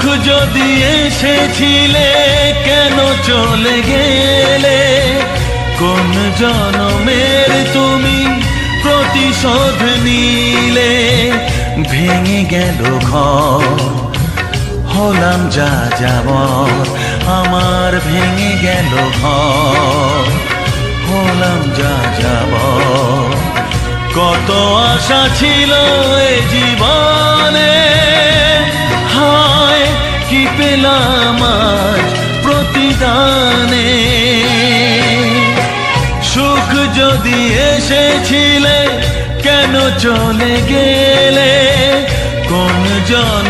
সুখ যদি এসেছিলে, কেন চলে গেলে? কোন জনমের তুমি প্রতিশোধ নিলে? ভেঙে গেল ঘর, হলাম যা যাব আমার ভেঙে গেল ঘর, হলাম যা যাব কত আশা ছিল এ জীবনে পেলাম প্রতিদানে। সুখ যদি এসেছিলে কেন চলে গেলে? কোন জনমের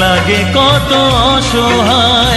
লাগে কত অসহায়।